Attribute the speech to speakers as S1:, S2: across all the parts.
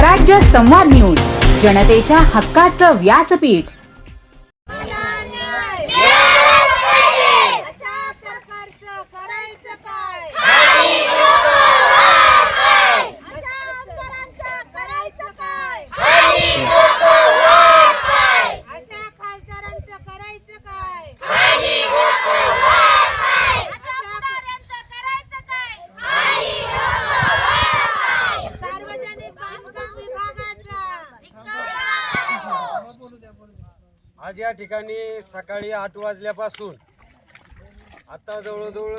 S1: स्वराज्य संवाद न्यूज जनतेच्या हक्काचं व्यासपीठ.
S2: आज या ठिकाणी सकाळी आठ वाजल्यापासून आता जवळजवळ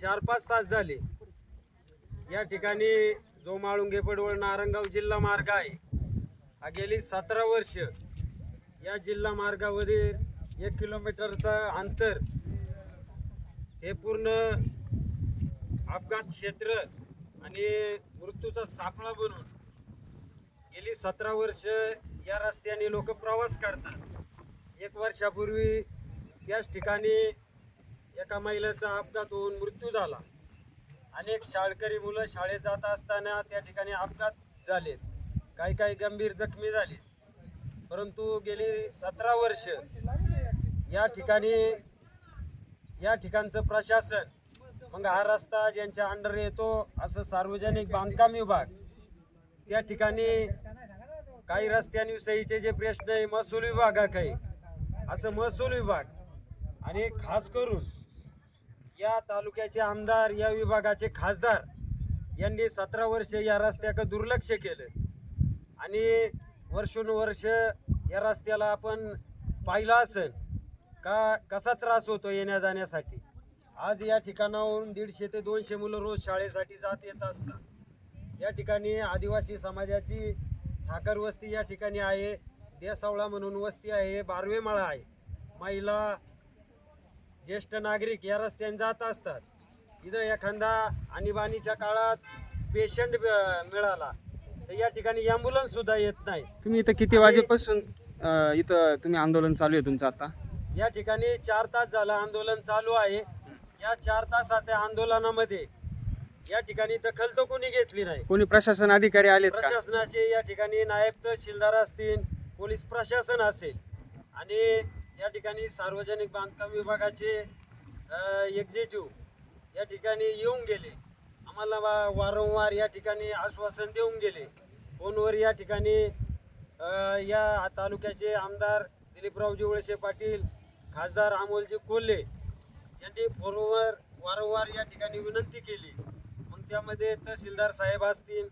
S2: चार पाच तास झाले. या ठिकाणी जो माळुंगे पडवळ नारंगाव जिल्हा मार्ग आहे हा गेली सतरा वर्ष. या जिल्हा मार्गावरील एक किलोमीटरचा अंतर हे पूर्ण अपघात क्षेत्र आणि मृत्यूचा सापळा बनून गेली सतरा वर्ष या रस्त्याने लोक प्रवास करतात. एक वर्षापूर्वी त्याच ठिकाणी एका महिलेचा अपघात होऊन मृत्यू झाला. अनेक शाळकरी मुलं शाळेत जात असताना त्या ठिकाणी अपघात झालेत काही काही गंभीर जखमी झाले. परंतु गेली सतरा वर्ष या ठिकाणी या ठिकाणचं प्रशासन मग हा रस्ता ज्यांच्या अंडर येतो असं सार्वजनिक बांधकाम विभाग त्या ठिकाणी काही रस्त्यांविषयीचे जे प्रश्न आहे महसूल विभागाकडे असं महसूल विभाग आणि खास करून या तालुक्याचे आमदार या विभागाचे खासदार यांनी सतरा वर्ष या रस्त्याकडे दुर्लक्ष केलं. आणि वर्षानुवर्ष या रस्त्याला आपण पाहिलं असेल का कसा त्रास होतो येण्या जाण्यासाठी आज या ठिकाणाहून दीडशे ते दोनशे मुलं रोज शाळेसाठी जात येत असतात. या ठिकाणी आदिवासी समाजाची ठाकर वस्ती या ठिकाणी आहे. देसावळा म्हणून वस्ती आहे बारवेमाळा आहे. महिला ज्येष्ठ नागरिक या रस्त्याने जात असतात. इथं एखादा आणीबाणीच्या काळात पेशंट मिळाला तर या ठिकाणी ॲम्ब्युलन्स सुद्धा येत नाही.
S3: तुम्ही इथं किती वाजेपासून इथं तुम्ही आंदोलन चालू आहे तुमचं आता?
S2: या ठिकाणी चार तास झालं आंदोलन चालू आहे. या चार तासाच्या आंदोलनामध्ये या ठिकाणी दखल तर कोणी घेतली नाही.
S3: कोणी प्रशासन अधिकारी आलेत का?
S2: प्रशासनाचे या ठिकाणी नायब तहसीलदार असतील पोलीस प्रशासन असेल आणि या ठिकाणी सार्वजनिक बांधकाम विभागाचे एक्झिक्युटिव्ह या ठिकाणी येऊन गेले. आम्हाला वा- वारंवार या ठिकाणी आश्वासन देऊन गेले. फोनवर या ठिकाणी या तालुक्याचे आमदार दिलीपरावजी वळसे पाटील खासदार अमोलजी कोल्हे यांनी फोनवर वारंवार या ठिकाणी विनंती केली. मग त्यामध्ये तहसीलदार साहेब असतील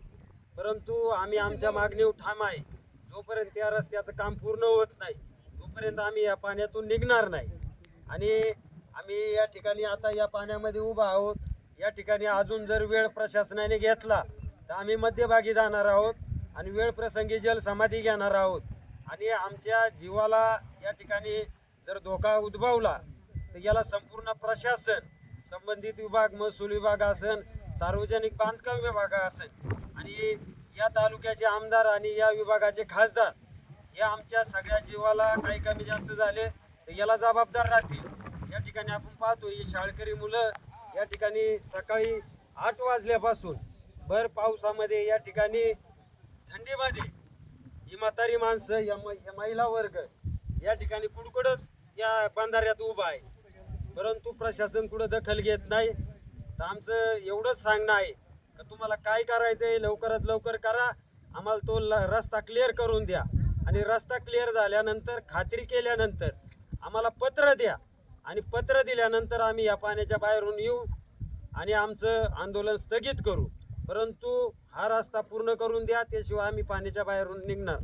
S2: परंतु आम्ही आमच्या मागणीवर ठाम आहे. जोपर्यंत त्या रस्त्याचं काम पूर्ण होत नाही तोपर्यंत आम्ही या पाण्यातून निघणार नाही. आणि आम्ही या ठिकाणी आता या पाण्यामध्ये उभा आहोत. या ठिकाणी अजून जर वेळ प्रशासनाने घेतला तर आम्ही मध्यभागी जाणार आहोत आणि वेळ प्रसंगी जलसमाधी घेणार आहोत. आणि आमच्या जीवाला या ठिकाणी जर धोका उद्भवला तर याला संपूर्ण प्रशासन संबंधित विभाग महसूल विभाग असेल सार्वजनिक बांधकाम विभाग असेल आणि या तालुक्याचे आमदार आणि या विभागाचे खासदार या आमच्या सगळ्या जीवाला काही कमी जास्त झाले तर याला जबाबदार राहतील. या ठिकाणी आपण पाहतो ही शाळकरी मुलं या ठिकाणी सकाळी आठ वाजल्यापासून भर पावसामध्ये या ठिकाणी थंडीमध्ये ही म्हातारी माणसं या म- महिला वर्ग या ठिकाणी कुडकुडत या बांधाऱ्यात उभा आहे. परंतु प्रशासन कुठं दखल घेत नाही. तर आमचं एवढंच सांगणं आहे का तुम्हाला काय करायचं आहे? लवकरात लवकर करा. आम्हाला तो ल- रस्ता क्लिअर करून द्या. आणि रस्ता क्लिअर झाल्यानंतर खात्री केल्यानंतर आम्हाला पत्र द्या. आणि पत्र दिल्यानंतर आम्ही या पाण्याच्या बाहेरून येऊ आणि आमचं आंदोलन स्थगित करू. परंतु हा रस्ता पूर्ण करून द्या. त्याशिवाय आम्ही पाण्याच्या बाहेरून निघणार